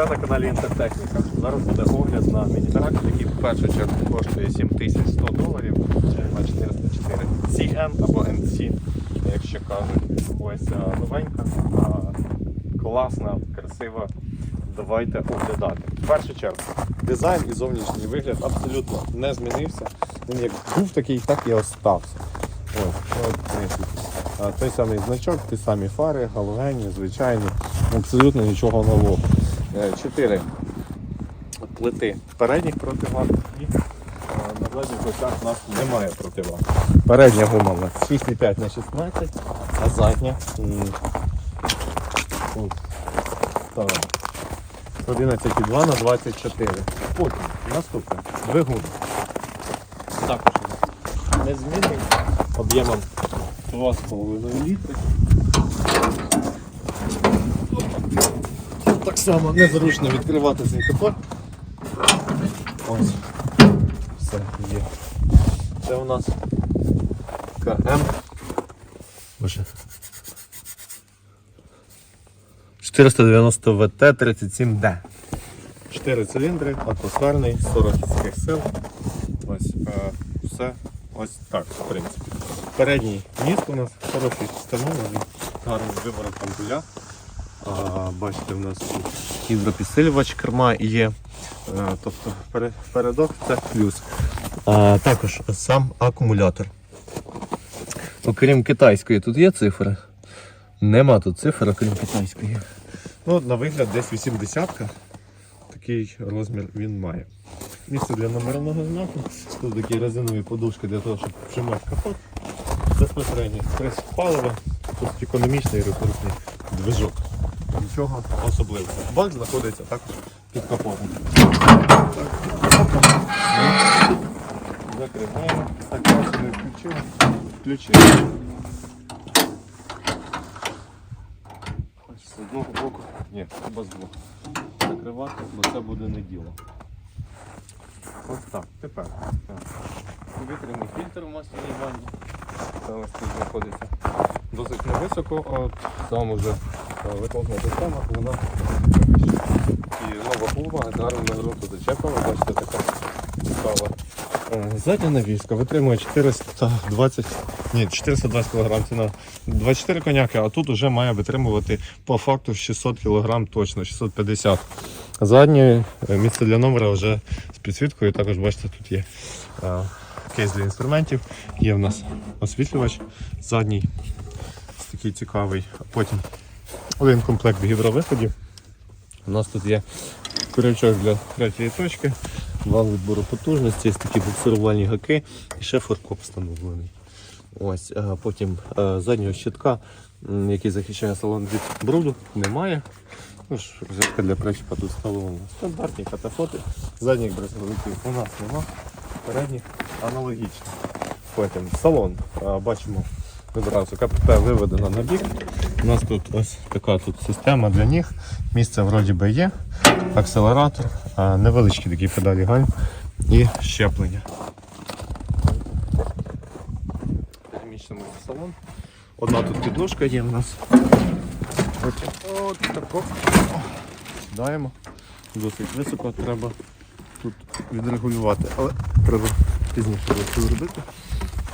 Це на каналі Інтертехніка. Зараз буде огляд на міні-трактор, який в першу чергу коштує 7100 доларів, на 404 CN або NC, якщо кажуть. Ось новенька, а, класна, красива. Давайте оглядати. В першу чергу, дизайн і зовнішній вигляд абсолютно не змінився. Він як був такий, так і остався. Ось. А, той самий значок, ті самі фари, галогені, звичайні, абсолютно нічого нового. Е, Чотири плити передніх противаг і е, на задніх осях у нас немає противаг. Передня гума у нас 6,5 на 16, а задня м, 11,2 на 24. Потім наступне двигун. Також незмінний об'ємом 2,5 літри. Само незручно відкривати цей капот. Ось. Все є. Це у нас КМ. Боже. 490 ВТ 37D. 4 циліндри, атмосферний, 40 кінських сил. Ось е, все ось так, в принципі. Передній міст у нас хороший встановлений, гарний виборок ампуля. А, бачите, у нас тут гідропідсилювач керма є. Е, тобто передок це плюс. А, також сам акумулятор. Окрім китайської, тут є цифри. Нема тут цифр, окрім китайської. Ну, на вигляд десь 80-ка. Такий розмір він має. Місце для номерного знаку. Тут такі резинові подушки для того, щоб вжимати капот. Безпосередньо стрес палива. Тут економічний ресурсний движок. Нічого особливого. Бак знаходиться також під капотом. Закриваємо. Так, раз ми включили. Включили. З одного боку. Ні, треба з двох. Закривати, бо це буде не діло. Ось так. Тепер. Повітряний фільтр у масляній ванні. Це ось тут знаходиться. Досить невисоко, а сам уже виповна система, вона. І нова плуга з гарними ґрунтодочепами, бачите, така цікава. Е, Задня навіска витримує 420, ні, 420 кг ціна 24 коняки, а тут вже має витримувати по факту 600 кг точно, 650 Заднє е, місце для номера вже з підсвіткою. Також бачите, тут є е, кейс для інструментів, є в нас освітлювач задній, такий цікавий. А Потім один комплект гідровиходів. У нас тут є крючок для третьої точки, вал відбору потужності, є такі буксирувальні гаки і ще форкоп встановлений. Ось, потім е, заднього щитка, який захищає салон від бруду, немає. Ну ж, розетка для причіпа тут встановлена. Стандартні катафоти. Задніх брезговиків у нас нема, передніх аналогічно. Потім салон. Бачимо відразу КПП виведено на бік. У нас тут ось така тут система для ніг. Місце вроді би є. Акселератор, невеличкі такі педалі гальм і щеплення. В салон. Одна тут підножка є в нас. Потім от тако. О, Сідаємо. Досить високо треба тут відрегулювати, але треба пізніше це зробити.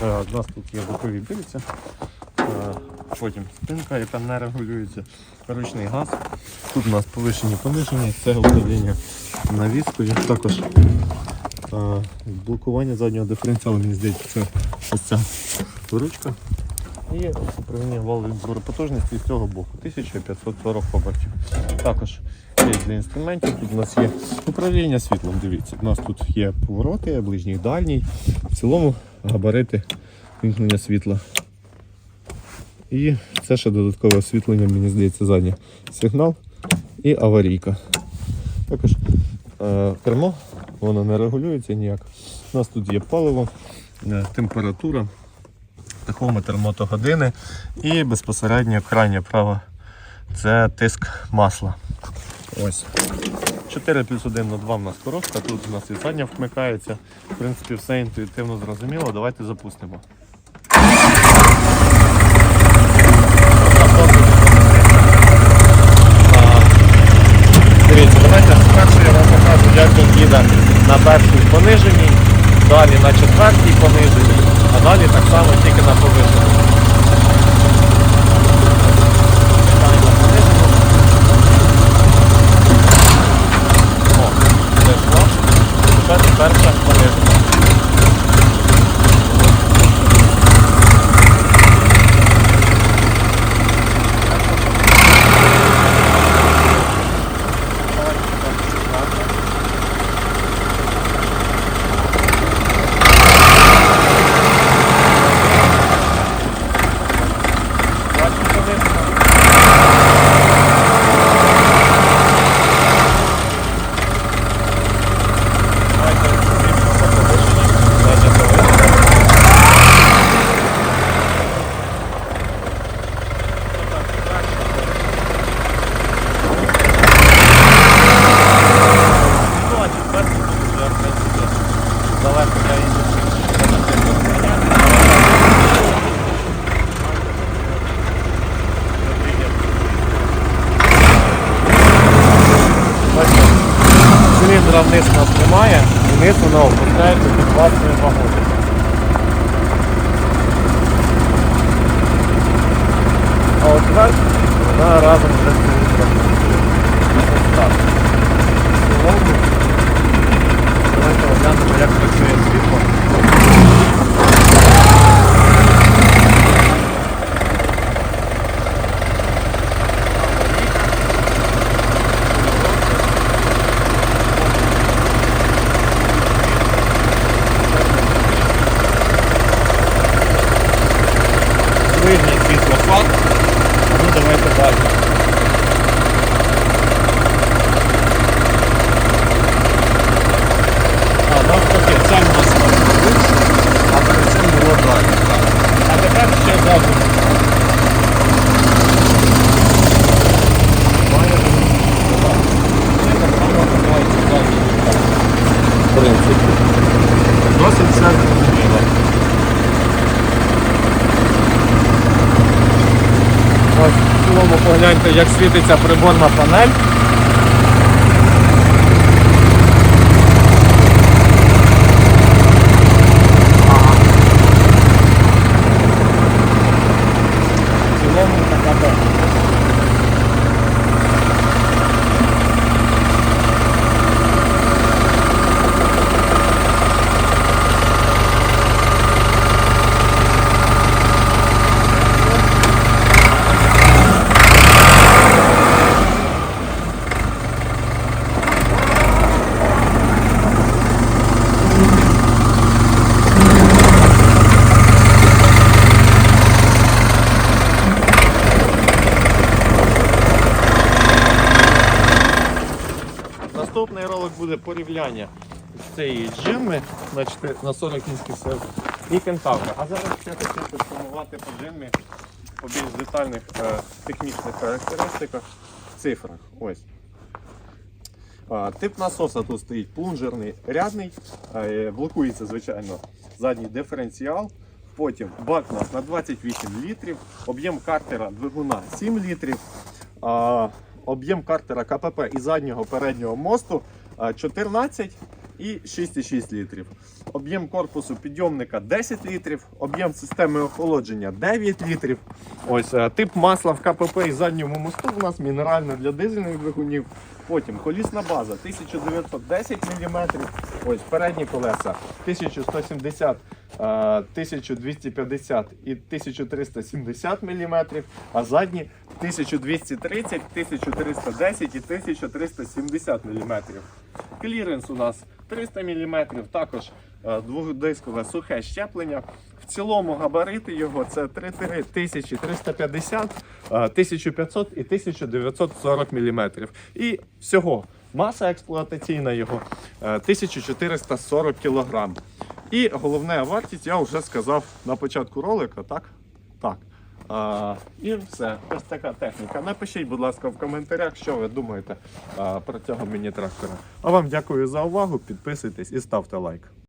Е, У нас тут є бокові більця, е, потім спинка, яка не регулюється, ручний газ. Тут у нас повишені пониження, це управління навіскою. Також е, блокування заднього диференціалу, мені здається, це ось ця ручка. І управління вал відбору потужності з цього боку 1540 обертів. Також є для інструментів. Тут у нас є управління світлом. Дивіться, у нас тут є повороти, ближній, дальній. В цілому габарити вімкнення світла. І це ще додаткове освітлення, мені здається, заднє сигнал і аварійка. Також е, кермо, воно не регулюється ніяк. У нас тут є паливо, е, температура, тахометр мотогодини і безпосередньо крайня права це тиск масла. Ось. 4 плюс 1 на 2 в нас коробка, тут у нас і задня вмикається. В принципі, все інтуїтивно зрозуміло. Давайте запустимо. А, Дивіться, давайте далі на четвертій пониженій, а далі так само тільки на повишеній. Чекаємо понижену. О, зайшла. Тепер перша понижена. Бачимо, понижена. Давайте дивимося повишені. Задня повишена. Ну, а четвертий тут вже, в принципі, далеко я її не сильно зміняти. Бачите, Циліндра вниз у нас немає, вниз воно опускається під власною вагою. А от вверх вона разом вже з циліндром. Ось так. В цілому, Давайте оглянемо, як працює світло. Ближній світлофар. А ну давайте далі. А, навпаки, це в нас лучше, а перед цим було далі. А тепер ще ззаду. Має бути. Це так само називається ззаду. В принципі. Досить все зрозуміло. Ось в цілому як світиться приборна панель. В цілому така техніка. Наступний ролик буде порівняння з цієї на, 4, на 40 кінських сил і кентавра. А зараз я хотів підсумувати по джиммі по більш детальних е, технічних характеристиках, цифрах. Ось. Тип насоса тут стоїть плунжерний рядний, е, блокується, звичайно, задній диференціал. Потім бак на 28 літрів, об'єм картера двигуна 7 літрів, об'єм картера КПП і заднього переднього мосту 14 і 6,6 літрів. Об'єм корпусу підйомника 10 літрів, об'єм системи охолодження 9 літрів. Ось е, тип масла в КПП і задньому мосту у нас мінеральне для дизельних двигунів. Потім колісна база 1910 мм. Ось передні колеса 1170, е, 1250 і 1370 мм, а задні 1230, 1310 і 1370 мм. Кліренс у нас 300 мм, також е, двохдискове сухе щеплення. В цілому габарити його це 3350, е, 1500 і 1940 мм. І всього маса експлуатаційна його е, 1440 кг. І головна вартість я вже сказав на початку ролика, так? Так. А, і все. Ось така техніка. Напишіть, будь ласка, в коментарях, що ви думаєте а, про цього міні-трактора. А вам дякую за увагу. Підписуйтесь і ставте лайк.